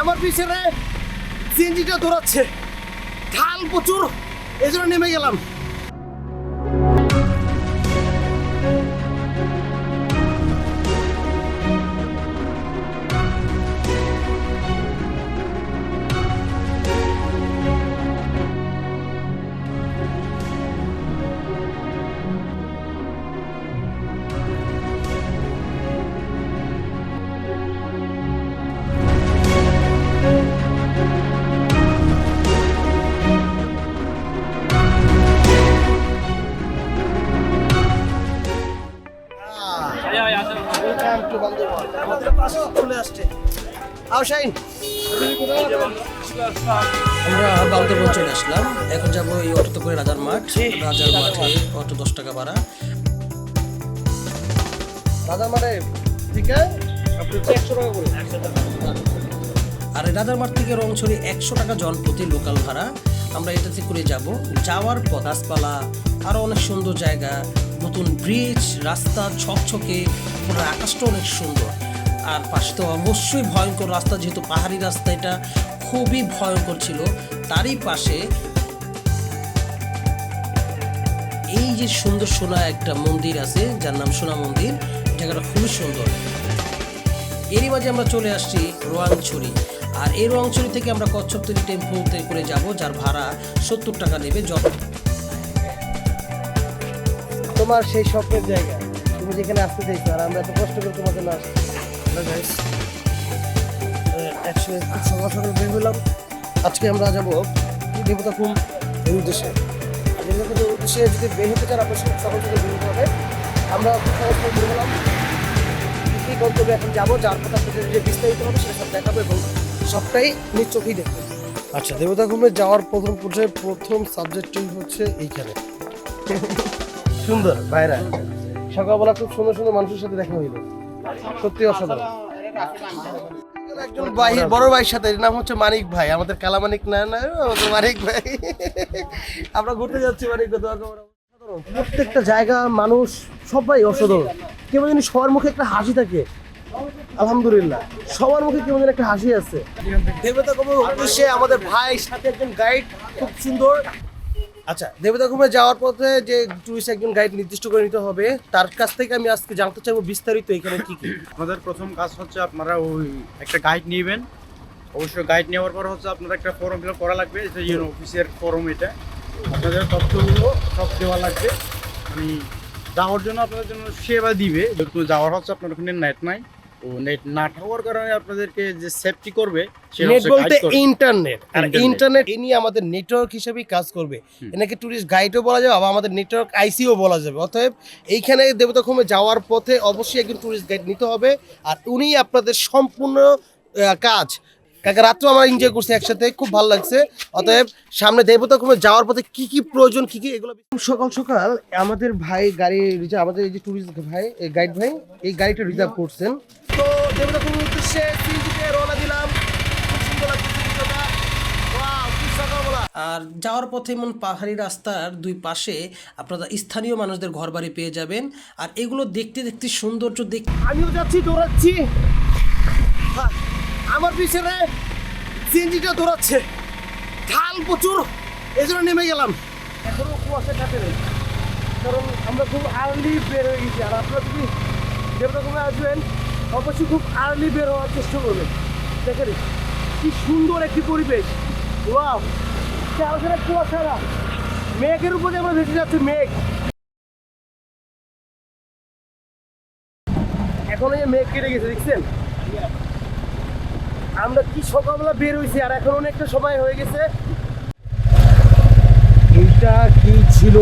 আমার পিছনে সিএনজিটা দৌড়াচ্ছে। ঢাল প্রচুর এজন্য নেমে গেলাম। আমরা বান্দরবন চলে আসলাম। এখন যাব এই অটোতে করে রাজার মাঠ। রাজার মাঠে অটো দশ টাকা ভাড়া। টাকা করে। আর এই রাজার মাঠ থেকে রংছড়ি একশো টাকা জন প্রতি লোকাল ভাড়া। আমরা এটাতে করে যাব। যাওয়ার পথ গাছপালা আরও অনেক সুন্দর জায়গা নতুন ব্রিজ রাস্তা ছকছকে পুরো আকাশটা অনেক সুন্দর। আর পাশে তো অবশ্যই ভয়ঙ্কর রাস্তা, যেহেতু পাহাড়ি রাস্তা, এটা খুবই ভয়ঙ্কর ছিল। তারই পাশে এই যে সুন্দর সোনা একটা মন্দির আছে, যার নাম সোনা মন্দির, জায়গাটা খুবই সুন্দর। এরই মাঝে আমরা চলে আসছি রোয়াংছড়ি। আর এই রোয়াংছড়ি থেকে আমরা কচ্ছপতলি টেম্পোতে করে যাব, যার ভাড়া সত্তর টাকা নেবে যত। তোমার সেই স্বপ্নের জায়গা, তুমি যেখানে আসতে চাইছো, আর আমরা এত কষ্ট করে তোমার জন্য আসছি একসাথে খুব সকাল সকাল বের হলাম আজকে আমরা যাব দেবতা খুব এর উদ্দেশ্যে। আর দেবতা উদ্দেশ্যে যদি বের হতে চান আপনার সকাল সকাল বের হতে হবে। আমরা বের হলাম। গন্তব্যে এখন যাব, যার কথা যে বিস্তারিত হবে সেটা সব দেখাবো এবং সবটাই নিজ চোখেই দেখব। আচ্ছা দেবতা ঘুমে যাওয়ার প্রথম পর্যায়ে প্রথম সাবজেক্টটি হচ্ছে এইখানে। সুন্দর ভাইরা সকালবেলা খুব সুন্দর সুন্দর মানুষের সাথে দেখা হইল। সত্যি অসাধারণ। একজন ভাই বড় ভাইয়ের সাথে এর নাম হচ্ছে মানিক ভাই আমাদের কালামানিক না না আমাদের মানিক ভাই। আমরা ঘুরতে যাচ্ছি মানিক। প্রত্যেকটা জায়গা মানুষ সবাই অসাধারণ। কেমন জানি সবার মুখে একটা হাসি থাকে। আলহামদুলিল্লাহ। সবার মুখে কেমন যেন একটা হাসি আছে। দেবতা কবর উদ্দেশ্যে আমাদের ভাই সাথে একজন গাইড খুব সুন্দর। আচ্ছা দেবতা ঘুমে যাওয়ার পথে যে টুরিস্ট একজন গাইড নির্দিষ্ট করে নিতে হবে তার কাছ থেকে আমি আজকে জানতে চাইব বিস্তারিত এখানে কি কি। আমাদের প্রথম কাজ হচ্ছে আপনারা ওই একটা গাইড নেবেন। অবশ্যই গাইড নেওয়ার পর হচ্ছে আপনারা একটা ফর্ম ফিল করা লাগবে অফিসের ফর্ম এটা। আপনাদের তথ্যগুলো সব দেওয়া লাগবে। আমি যাওয়ার জন্য আপনাদের জন্য সেবা দিবে যাওয়ার হচ্ছে আপনার ওখানে নেট নাই। ও নেট না থাকার কারণে আপনাদেরকে যে সেফটি করবে নেট বলতে ইন্টারনেট আর ইন্টারনেট এ নিয়ে আমাদের নেটওয়ার্ক হিসেবেই কাজ করবে। এনাকে টুরিস্ট গাইডও বলা যাবে আবার আমাদের নেটওয়ার্ক আইসিও বলা যাবে। অতএব এইখানে দেবতা ঘুমে যাওয়ার পথে অবশ্যই একজন টুরিস্ট গাইড নিতে হবে। আর উনি আপনাদের সম্পূর্ণ কাজ। কাকা রাত্রে আমরা এনজয় করছি একসাথে খুব ভালো লাগছে। অতএব সামনে দেবতা ঘুমে যাওয়ার পথে কি কি প্রয়োজন কি কি এগুলো সকাল সকাল আমাদের ভাই গাড়ি রিজার্ভ আমাদের এই যে টুরিস্ট ভাই গাইড ভাই এই গাড়িটা রিজার্ভ করছেন। তো দেবতা ঘুমের উদ্দেশ্যে সিজিতে রওনা দিলাম। খুব সুন্দর লাগছে। আর যাওয়ার পথে এমন পাহাড়ি রাস্তার দুই পাশে আপনারা স্থানীয় মানুষদের ঘর বাড়ি পেয়ে যাবেন। আর এগুলো দেখতে দেখতে সৌন্দর্য দেখ আমিও যাচ্ছি দৌড়াচ্ছি। হ্যাঁ, আমার পিছনে সিএনজিটা দৌড়াচ্ছে। ঢাল প্রচুর এই জন্য নেমে গেলাম। এখনও কুয়াশা কাটে নেই। কারণ আমরা খুব আর্লি বের হয়ে গেছি। আর আপনারা যদি দেবতাগুলো আসবেন অবশ্যই খুব আর্লি বের হওয়ার চেষ্টা করবেন দেখেন, কি সুন্দর একটি পরিবেশ। ওয়াও চারখানে কুয়াশা না মেঘের উপরে আমরা ভেসে যাচ্ছি, মেঘ। এখন এই মেঘ কেটে গেছে, দেখছেন? আমরা কি সকালবেলা বের হয়েছি, আর এখন অনেকটা সময় হয়ে গেছে। এইটা কি ছিল?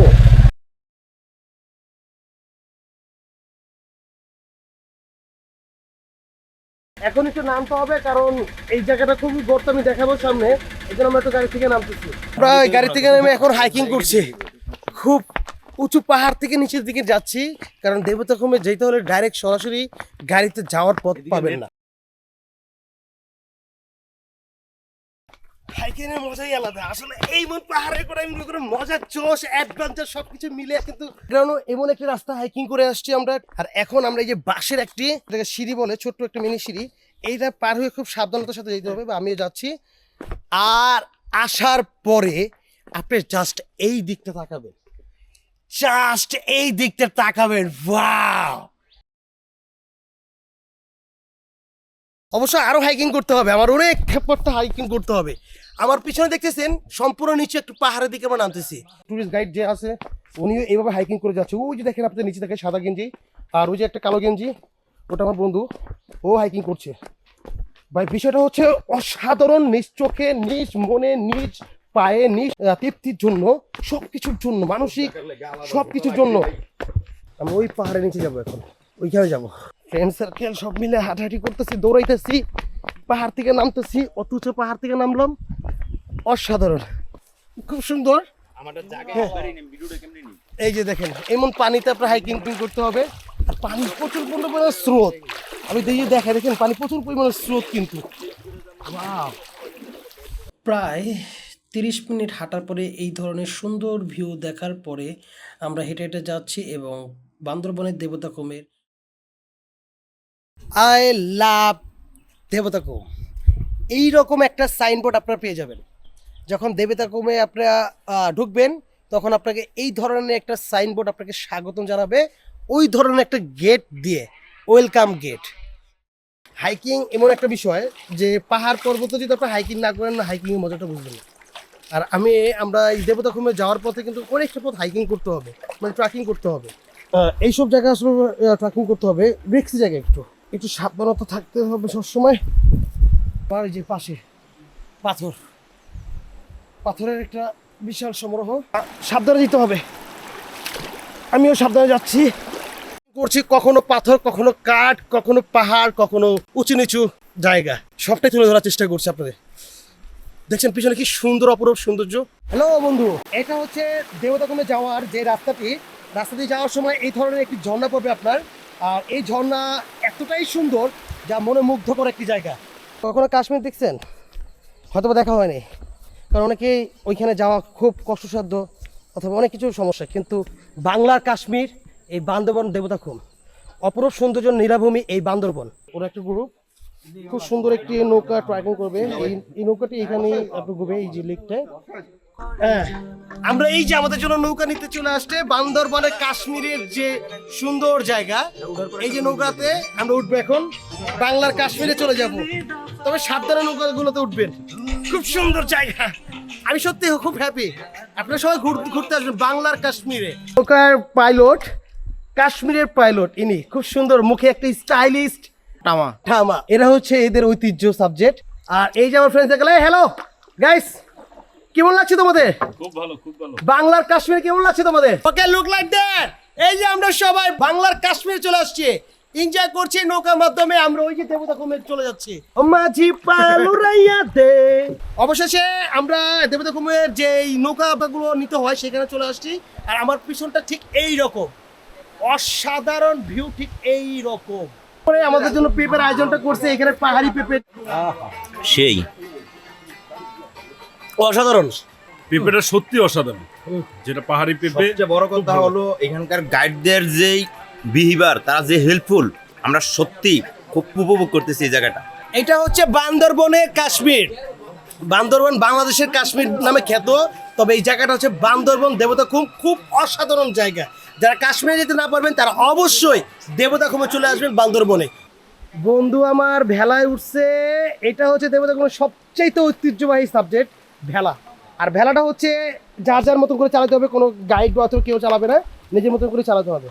এখন একটু নামতে হবে, কারণ এই জায়গাটা খুবই গর্ত, আমি দেখাবো সামনে। এই জন্য আমরা তো গাড়ি থেকে নামতেছি। প্রায় গাড়ি থেকে নেমে এখন হাইকিং করছি। খুব উঁচু পাহাড় থেকে নিচের দিকে যাচ্ছি, কারণ দেবতা কমে যেতে হলে ডাইরেক্ট সরাসরি গাড়িতে যাওয়ার পথ পাবেন না। হাইকিংয়ের মজাই আলাদা। আসলে এই মন পাহাড়ে করে আমি মনে করি মজার জোশ অ্যাডভেঞ্চার সবকিছু মিলে কিন্তু কারণ এমন একটা রাস্তা হাইকিং করে আসছি আমরা। আর এখন আমরা এই যে বাঁশের একটি সিঁড়ি বলে, ছোট্ট একটা মিনি সিঁড়ি। এইটা পার হয়ে খুব সাবধানতার সাথে যেতে হবে বা আমিও যাচ্ছি। আর আসার পরে আপনি জাস্ট এই দিকটা তাকাবেন। জাস্ট এই দিকটা তাকাবেন। ওয়াও অবশ্য আরও হাইকিং করতে হবে, আমার অনেক পথটা হাইকিং করতে হবে। আমার পিছনে দেখতেছেন, সম্পূর্ণ নিচে একটু পাহাড়ের দিকে আমরা নামতেছি। টুরিস্ট গাইড যে আছে, উনিও এইভাবে হাইকিং করে যাচ্ছে। ওই যে দেখেন আপনার নিচে দেখেন সাদা গেঞ্জি, আর ওই যে একটা কালো গেঞ্জি, ওটা আমার বন্ধু, ও হাইকিং করছে। ভাই, বিষয়টা হচ্ছে অসাধারণ, নিজ চোখে, নিজ মনে, নিজ পায়ে, নিজ তৃপ্তির জন্য সব কিছুর জন্য, মানসিক সব কিছুর জন্য। আমি ওই পাহাড়ের নিচে যাব এখন, ওইখানে যাব। ফ্রেন্ড সার্কেল সব মিলে হাঁটাহাঁটি করতেছি দৌড়াইতেছি পাহাড় থেকে নামতেছি অত উঁচু পাহাড় থেকে নামলাম অসাধারণ। খুব সুন্দর। হ্যাঁ। এই যে দেখেন এমন পানিতে আপনার হাইকিং করতে হবে আর পানি প্রচুর পরিমাণে স্রোত। আমি দেখি দেখা দেখেন পানি প্রচুর পরিমাণে স্রোত কিন্তু! প্রায় তিরিশ মিনিট হাঁটার পরে এই ধরনের সুন্দর ভিউ দেখার পরে আমরা হেঁটে হেঁটে যাচ্ছি এবং বান্দরবনের দেবতা কোমের আই লাভ দেবতাকো। এই রকম একটা সাইনবোর্ড আপনারা পেয়ে যাবেন। যখন দেবতাকুমে আপনারা ঢুকবেন, তখন আপনাকে এই ধরনের একটা সাইনবোর্ড আপনাকে স্বাগতম জানাবে। ওই ধরনের একটা গেট দিয়ে ওয়েলকাম গেট হাইকিং এমন একটা বিষয় যে, পাহাড় পর্বত যদি আপনারা হাইকিং না করেন না হাইকিংয়ের মজাটা বুঝবেন না। আর আমি, আমরা এই দেবতাকুমে যাওয়ার পথে কিন্তু অনেকটা পথ হাইকিং করতে হবে মানে ট্রাকিং করতে হবে। এইসব জায়গায় আসলে ট্রাকিং করতে হবে রিক্সি জায়গা একটু। একটু সাবধানতা থাকতে হবে সবসময়। আর যে পাশে পাথর। পাথরের একটা বিশাল সমারোহ। সাবধানে যেতে হবে। আমিও সাবধানে যাচ্ছি। করছি কখনো পাথর, কখনো কাঠ, কখনো পাহাড়, কখনো উঁচু নিচু জায়গা। সবটাই তুলে ধরার চেষ্টা করছি আপনাদের। দেখছেন পিছনে কি সুন্দর, অপরূপ সৌন্দর্য। হ্যালো বন্ধু, এটা হচ্ছে দেবতাকুমে যাওয়ার যে রাস্তাটি। রাস্তা দিয়ে যাওয়ার সময় এই ধরনের একটি ঝর্ণা পড়বে আপনার। আর এই ঝর্ণা এতটাই সুন্দর যা মনে মুগ্ধ করে একটি জায়গা। কখনো কাশ্মীর দেখছেন? হয়তো দেখা হয়নি। কারণ অনেকেই ওইখানে যাওয়া খুব কষ্টসাধ্য অথবা অনেক কিছু সমস্যা। কিন্তু বাংলার কাশ্মীর এই বান্দরবন দেবতা দেবতাখুম অপরূপ সৌন্দর্য নীলাভূমি এই বান্দরবন। ওরা একটা গ্রুপ। খুব সুন্দর একটি নৌকা ট্রাকিং করবে। এই এই নৌকাটি এখানে আপনি ঘুরবে এই যে লেকটায় হ্যাঁ। আমরা এই যে আমাদের জন্য নৌকা নিতে চলে আসছে বান্দরবানের কাশ্মীরের যে সুন্দর জায়গা এই যে নৌকাতে আমরা উঠবো এখন। বাংলার কাশ্মীরে চলে যাব। তবে সাবধানে নৌকাগুলোতে উঠবেন। খুব সুন্দর জায়গা। আমি সত্যি খুব হ্যাপি আপনারা সবাই ঘুর- ঘুরতে আসবেন বাংলার কাশ্মীরে। নৌকার পাইলট কাশ্মীরের পাইলট ইনি। খুব সুন্দর মুখে একটা স্টাইলিস্ট টামা ঠামা। এরা হচ্ছে এদের ঐতিহ্য সাবজেক্ট আর এই যে আমার ফ্রেন্ডস গেলে হ্যালো গাইস কেমন লাগছে তোমাদের? খুব ভালো খুব ভালো। বাংলার কাশ্মীর কেমন লাগছে তোমাদের? ওকে লুক লাইক দ্যাট এই যে আমরা সবাই বাংলার কাশ্মীর চলে আসছি। এনজয় করছি নৌকার মাধ্যমে। আমরা ওই যে দেবতা কমে চলে যাচ্ছি। মাঝি পালুরাইয়াতে অবশেষে আমরা দেবতা কমের যে এই নৌকাগুলো নিতে হয় সেখানে চলে আসছি। আর আমার পিছনটা ঠিক এই রকম। অসাধারণ ভিউ ঠিক এই রকম। আমাদের জন্য পেঁপের আয়োজনটা করছে এখানে পাহাড়ি পেঁপে সেই। অসাধারণ। পেঁপেটা সত্যি অসাধারণ। যেটা পাহাড়ি পেঁপে সবচেয়ে বড় কথা হলো এখানকার গাইডদের যেই বিহেভিয়ার তারা যে হেল্পফুল আমরা সত্যি খুব উপভোগ করতেছি এই জায়গাটা। এটা হচ্ছে বান্দরবনের কাশ্মীর। বান্দরবন বাংলাদেশের কাশ্মীর নামে খ্যাত তবে এই জায়গাটা হচ্ছে বান্দরবন দেবতা খুব খুব অসাধারণ জায়গা। যারা কাশ্মীরে যেতে না পারবেন তারা অবশ্যই দেবতা খুমে চলে আসবেন বান্দরবনে। বন্ধু আমার ভেলায় উঠছে এটা হচ্ছে দেবতা খুমের সবচাইতে ঐতিহ্যবাহী সাবজেক্ট ভেলা। আর ভেলাটা হচ্ছে যার যার মতন করে চালাতে হবে, কোনো গাইড বা কেউ চালাবে না, নিজের মতন করে চালাতে হবে।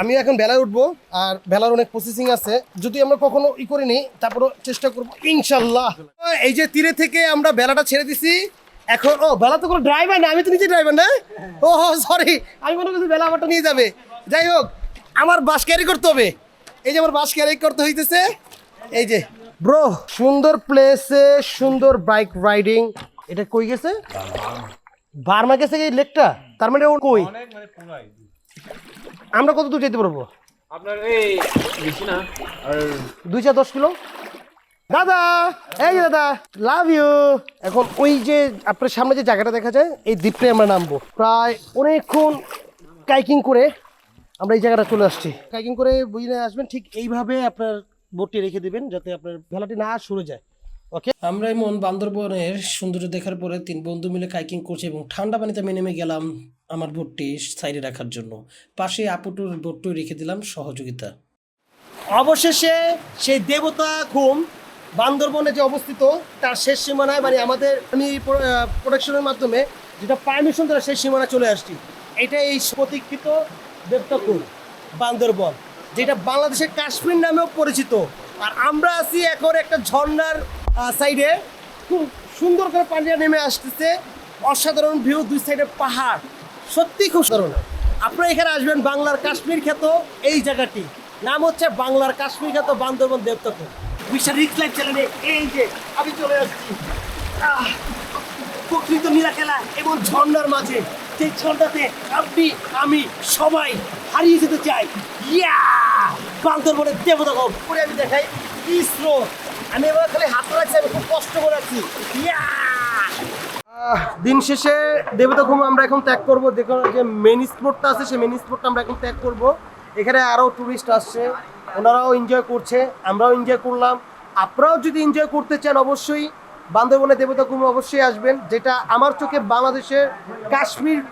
আমি এখন ভেলায় উঠবো, আর ভেলার অনেক প্রসেসিং আছে। যদি আমরা কখনো ই করিনি তারপরও চেষ্টা করব, ইনশাল্লাহ। এই যে তীরে থেকে আমরা ভেলাটা ছেড়ে দিছি, এখন, ও, ভেলা তো কোনো ড্রাইভার না, আমি তো নিজে ড্রাইভার না? ও সরি আমি মনে করছি ভেলা আমারটা নিয়ে যাবে। যাই হোক, আমার বাস ক্যারি করতে হবে। এই যে আমার বাস ক্যারি করতে হইতেছে, এই যে। ব্রো সুন্দর প্লেসে সুন্দর বাইক রাইডিং এটা কই গেছে? বার্মা গেছে এই লেকটা? তার মানে ও কই? আমরা কত দূর যেতে পারব? আপনার এই বেশি না আর দুই চার দশ কিলো? দাদা! এই দাদা লাভ ইউ এখন ওই যে আপনার সামনে যে জায়গাটা দেখা যায় এই দ্বীপটাই আমরা নামবো। প্রায় অনেকক্ষণ কাইকিং করে আমরা এই জায়গাটা চলে আসছি। কাইকিং করে বুঝলে আসবেন ঠিক এইভাবে আপনার বোটটি রেখে দিবেন যাতে আপনার ভেলাটি না সরে যায়। ওকে আমরা এমন বান্দরবনের সৌন্দর্য দেখার পরে তিন বন্ধু মিলে কাইকিং করছি এবং ঠান্ডা পানিতে আমি নেমে গেলাম আমার বোটটি সাইডে রাখার জন্য। পাশে আপুটুর বোটটি রেখে দিলাম সহযোগিতা। অবশেষে সেই দেবতা ঘুম বান্দরবনে যে অবস্থিত, তার শেষ সীমানায় মানে আমাদের আমি প্রোডাকশনের মাধ্যমে যেটা পারমিশন তারা শেষ সীমানায় চলে আসছি। এটা এই প্রতীক্ষিত দেবতাকুল বান্দরবন, যেটা বাংলাদেশের কাশ্মীর নামেও পরিচিত। আর আমরা আছি এখন একটা ঝর্ণার সাইডে খুব সুন্দর করে পানিটা নেমে আসতেছে। অসাধারণ ভিউ দুই সাইডে পাহাড়। সত্যি খুব সাধারণ আপনারা এখানে আসবেন বাংলার কাশ্মীর খ্যাত এই জায়গাটি। নাম হচ্ছে বাংলার কাশ্মীর খ্যাত বান্দরবন দেবতাপুর বিশাল রিক্স লাইফ চ্যানেলে এই যে আমি চলে আসছি। প্রকৃত নীলা খেলা এবং ঝর্ণার মাঝে। যে ঝর্ণাতে আপনি, আমি সবাই হারিয়ে যেতে চাই। ইয়া বান্দরবনের দেবতা গো করে আমি দেখাই। কি স্রোত? আমি এবার খালি হাত রাখছি আমি খুব কষ্ট করে আছি। দিন শেষে দেবতা ঘুম আমরা এখন ত্যাগ করব। দেখো যে মেন স্পটটা আছে সেই মেন স্পটটা আমরা এখন ত্যাগ করব। এখানে আরও টুরিস্ট আসছে ওনারাও এনজয় করছে আমরাও এনজয় করলাম। আপনারাও যদি এনজয় করতে চান অবশ্যই বান্দরবনে দেবতা ঘুম অবশ্যই আসবেন যেটা আমার চোখে বাংলাদেশের কাশ্মীর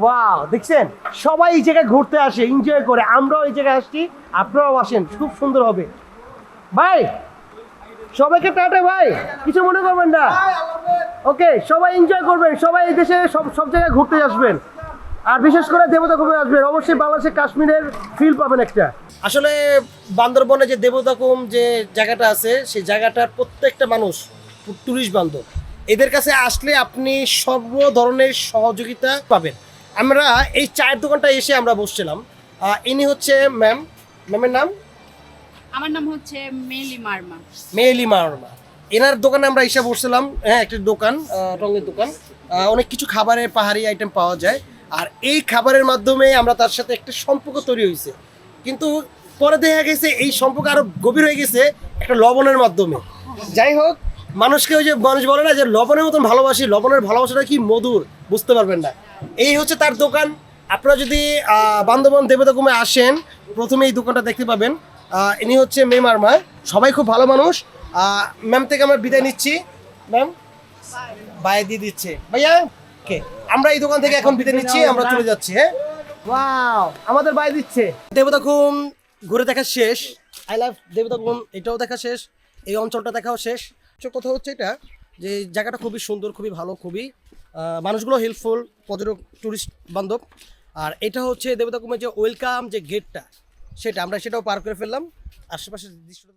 ওয়াও দেখছেন? সবাই এই জায়গায় ঘুরতে আসে এনজয় করে, আমরাও এই জায়গায় আসছি, আপনারাও আসেন, খুব সুন্দর হবে। ভাই, সবাইকে টাটা ভাই, কিছু মনে করবেন না? ওকে সবাই এনজয় করবেন, সবাই এই দেশে সব সব জায়গায় ঘুরতে আসবেন। আর বিশেষ করে দেবতা কুমে আসবেন, অবশ্যই বাংলাদেশের কাশ্মীরের ফিল পাবেন একটা। আসলে বান্দরবনে যে দেবতাকুম যে জায়গাটা আছে, সেই জায়গাটার প্রত্যেকটা মানুষ টুরিস্ট বান্ধব। এদের কাছে আসলে আপনি সর্ব ধরনের সহযোগিতা পাবেন। আমরা এই চায়ের দোকানটা এসে আমরা বসছিলাম। ইনি হচ্ছে ম্যাম। ম্যামের নাম? আমার নাম হচ্ছে মেলি মার্মা। মেয়েলি মারমা। এনার দোকানে আমরা এসে বসছিলাম। হ্যাঁ একটা দোকান রঙের দোকান। অনেক কিছু খাবারের পাহাড়ি আইটেম পাওয়া যায়। আর এই খাবারের মাধ্যমে আমরা তার সাথে একটা সম্পর্ক তৈরি হয়েছে। কিন্তু পরে দেখা গেছে এই সম্পর্ক আরও গভীর হয়ে গেছে একটা লবণের মাধ্যমে। যাই হোক মানুষকে ওই যে মানুষ বলে না যে লবণের মতন ভালোবাসি লবণের ভালোবাসাটা কি মধুর? বুঝতে পারবেন না। এই হচ্ছে তার দোকান। আপনারা যদি আহ, বান্দরবন দেবতাকুমে আসেন প্রথমে এই দোকানটা দেখতে পাবেন। ইনি হচ্ছে মে মার্মা। সবাই খুব ভালো মানুষ। ম্যাম থেকে আমরা বিদায় নিচ্ছি। ম্যাম বাই দিয়ে দিচ্ছে। ভাইয়া? ওকে। আমরা এই দোকান থেকে এখন বিদায় নিচ্ছি। আমরা চলে যাচ্ছি হ্যাঁ? ওয়াও আমাদের বাই দিচ্ছে। দেবতাকুম ঘুরে দেখা শেষ। আই লাভ দেবতাকুম এটাও দেখা শেষ। এই অঞ্চলটা দেখাও শেষ। কথা হচ্ছে এটা যে জায়গাটা খুবই সুন্দর খুবই ভালো খুবই মানুষগুলো হেল্পফুল পর্যটক ট্যুরিস্ট বান্ধব। আর এটা হচ্ছে দেবতাকুমের যে ওয়েলকাম যে গেটটা সেটা আমরা সেটাও পার করে ফেললাম। আশেপাশের দৃশ্যটা